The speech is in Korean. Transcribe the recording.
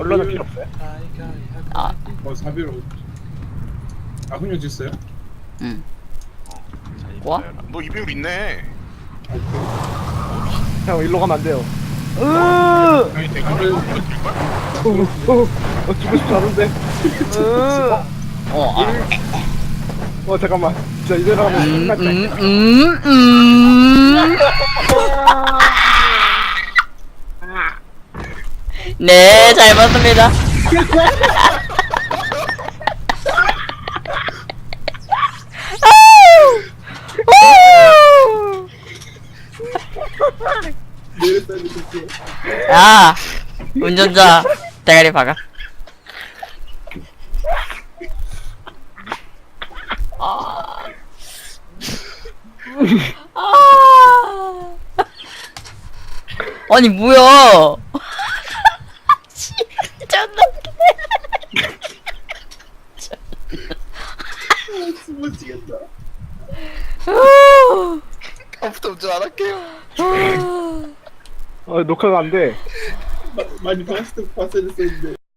언론은 필요 없어요. 아, 어, 4비로. 아, 훈련 있어요? 응. 자, 와? 이거야. 너 200을 있네. 아, 오케이. 형 일로 가면 안 돼요. 으, 아니, 대가를. 어, 어, 어, 죽고 싶지 않은데. 으, 어, 아. 어 잠깐만. 진짜 이대로 가면 음, 끝날 것 음. 음, 음. 네, 잘 봤습니다. 내렸어. 아, 운전자 대가리 박아. 아. 아. 아니 뭐야? 진짜 웃기네. 숨어 지겠다. 다음부터 운전 안 할게요. 어 녹화가 안 돼. 많이 봤을 때 봤어야 됐었는데.